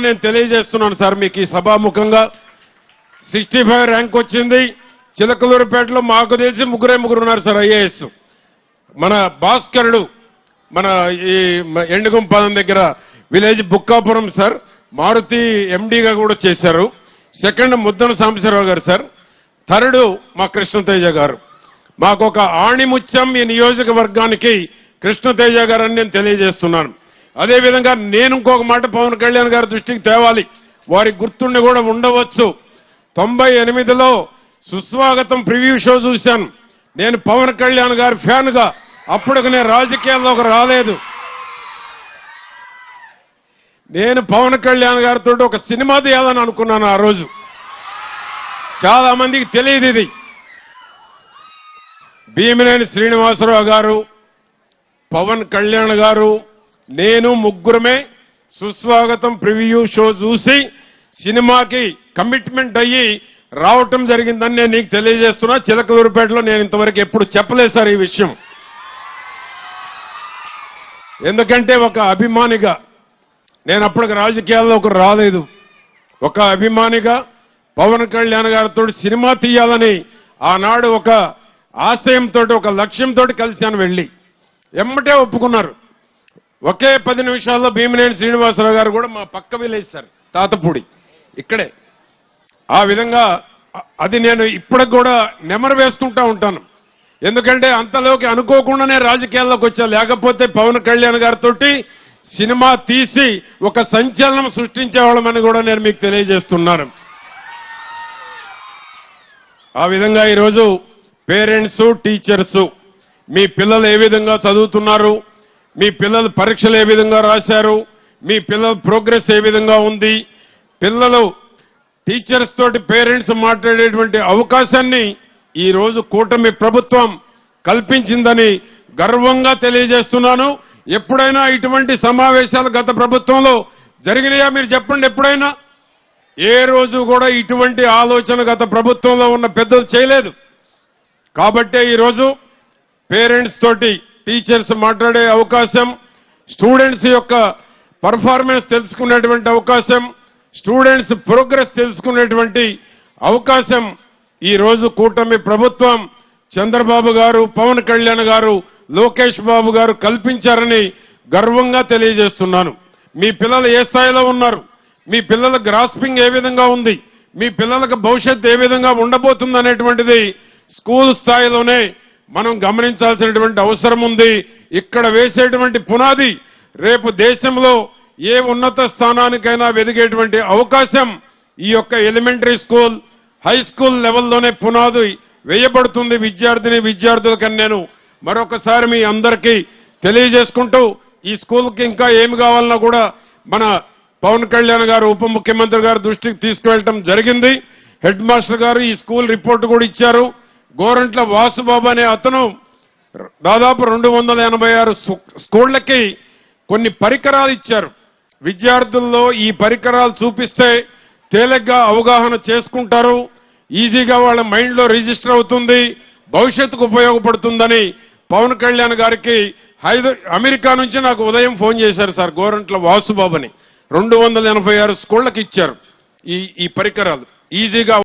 నేను తెలియజేస్తున్నాను సార్. మీకు ఈ సభాముఖంగా సిక్స్టీ ఫైవ్ ర్యాంక్ వచ్చింది. చిలకలూరుపేటలో మాకు తెలిసి ముగ్గురే ముగ్గురు ఉన్నారు సార్ ఐఏఎస్. మన భాస్కరుడు మన ఈ ఎండుగుంపాదం దగ్గర విలేజ్ బుక్కాపురం సార్ మారుతి ఎండీగా కూడా చేశారు. సెకండ్ ముద్దన సాంబశివరావు గారు సార్. థర్డ్ మా కృష్ణతేజ గారు. మాకు ఒక ఆణిముత్యం ఈ నియోజకవర్గానికి కృష్ణతేజ గారని నేను తెలియజేస్తున్నాను. అదేవిధంగా నేను ఇంకొక మాట పవన్ కళ్యాణ్ గారి దృష్టికి తేవాలి. వారి గుర్తుండి కూడా ఉండవచ్చు. తొంభై ఎనిమిదిలో సుస్వాగతం ప్రివ్యూ షో చూశాను. నేను పవన్ కళ్యాణ్ గారి ఫ్యాన్గా. అప్పటికి అప్పుడు నేను రాజకీయాల్లోకి రాలేదు. నేను పవన్ కళ్యాణ్ గారితో ఒక సినిమా తీయాలని అనుకున్నాను ఆ రోజు. చాలా మందికి తెలియదు ఇది. భీమినేని శ్రీనివాసరావు గారు పవన్ కళ్యాణ్ గారు నేను ముగ్గురమే సుస్వాగతం ప్రివ్యూ షో చూసి సినిమాకి కమిట్మెంట్ అయ్యి రావటం జరిగిందని నేను నీకు తెలియజేస్తున్నా. చిలకలూరుపేటలో నేను ఇంతవరకు ఎప్పుడు చెప్పలేదు సార్ ఈ విషయం. ఎందుకంటే ఒక అభిమానిగా నేను అప్పటికి రాజకీయాల్లో ఒక రాలేదు. ఒక అభిమానిగా పవన్ కళ్యాణ్ గారితో సినిమా తీయాలని ఆనాడు ఒక ఆశయంతో ఒక లక్ష్యంతో కలిశాను వెళ్ళి. ఎమ్మటే ఒప్పుకున్నారు. ఒకే పది నిమిషాల్లో భీమినేని శ్రీనివాసరావు గారు కూడా మా పక్క విలేజ్ సార్ తాతపూడి. ఇక్కడే. ఆ విధంగా అది నేను ఇప్పటికి కూడా నెమరు వేసుకుంటా ఉంటాను. ఎందుకంటే అంతలోకి అనుకోకుండానే రాజకీయాల్లోకి వచ్చా. లేకపోతే పవన్ కళ్యాణ్ గారితో సినిమా తీసి ఒక సంచలనం సృష్టించేవాళ్ళమని కూడా నేను మీకు తెలియజేస్తున్నాను. ఆ విధంగా ఈరోజు పేరెంట్స్ టీచర్స్ మీ పిల్లలు ఏ విధంగా చదువుతున్నారు? మీ పిల్లలు పరీక్షలు ఏ విధంగా రాశారు? మీ పిల్లల ప్రోగ్రెస్ ఏ విధంగా ఉంది? పిల్లలు టీచర్స్ తోటి పేరెంట్స్ మాట్లాడేటువంటి అవకాశాన్ని ఈరోజు కూటమి ప్రభుత్వం కల్పించిందని గర్వంగా తెలియజేస్తున్నాను. ఎప్పుడైనా ఇటువంటి సమావేశాలు గత ప్రభుత్వంలో జరిగినాయా? మీరు చెప్పండి ఎప్పుడైనా. ఏ రోజు కూడా ఇటువంటి ఆలోచన గత ప్రభుత్వంలో ఉన్న పెద్దలు చేయలేదు. కాబట్టే ఈరోజు పేరెంట్స్ తోటి టీచర్స్ మాట్లాడే అవకాశం స్టూడెంట్స్ యొక్క పర్ఫార్మెన్స్ తెలుసుకునేటువంటి అవకాశం స్టూడెంట్స్ ప్రోగ్రెస్ తెలుసుకునేటువంటి అవకాశం. ఈ రోజు కూటమి ప్రభుత్వం చంద్రబాబు గారు పవన్ కళ్యాణ్ గారు లోకేష్ బాబు గారు కల్పించారని గర్వంగా తెలియజేస్తున్నాను. మీ పిల్లలు ఏ స్థాయిలో ఉన్నారు? మీ పిల్లల గ్రాస్పింగ్ ఏ విధంగా ఉంది? మీ పిల్లలకు భవిష్యత్తు ఏ విధంగా ఉండబోతుంది అనేటువంటిది స్కూల్ స్థాయిలోనే మనం గమనించాల్సినటువంటి అవసరం ఉంది. ఇక్కడ వేసేటువంటి పునాది రేపు దేశంలో ఏ ఉన్నత స్థానానికైనా వెదిగేటువంటి అవకాశం ఈ యొక్క ఎలిమెంటరీ స్కూల్ హై స్కూల్ లెవెల్లోనే పునాది వేయబడుతుంది విద్యార్థిని విద్యార్థులకని నేను మరొకసారి మీ అందరికీ తెలియజేసుకుంటూ ఈ స్కూల్కి ఇంకా ఏమి కావాలన్నా కూడా మన పవన్ కళ్యాణ్ గారు ఉప ముఖ్యమంత్రి గారు దృష్టికి తీసుకువెళ్ళటం జరిగింది. హెడ్ మాస్టర్ గారు ఈ స్కూల్ రిపోర్ట్ కూడా ఇచ్చారు. గోరంట్ల వాసుబాబు అనే అతను దాదాపు రెండు వందల ఎనభై ఆరు సు- స్కూళ్ళకి కొన్ని పరికరాలు ఇచ్చారు. విద్యార్థుల్లో ఈ పరికరాలు చూపిస్తే తేలిగ్గా అవగాహన చేసుకుంటారు. ఈజీగా వాళ్ళ మైండ్లో రిజిస్టర్ అవుతుంది భవిష్యత్తుకు ఉపయోగపడుతుందని పవన్ కళ్యాణ్ గారికి హైదరా అమెరికా నుంచి నాకు ఉదయం ఫోన్ చేశారు సార్ గోరంట్ల వాసుబాబుని. రెండు వందల ఎనభై ఆరు స్కూళ్ళకి ఇచ్చారు ఈ ఈ పరికరాలు. ఈజీగా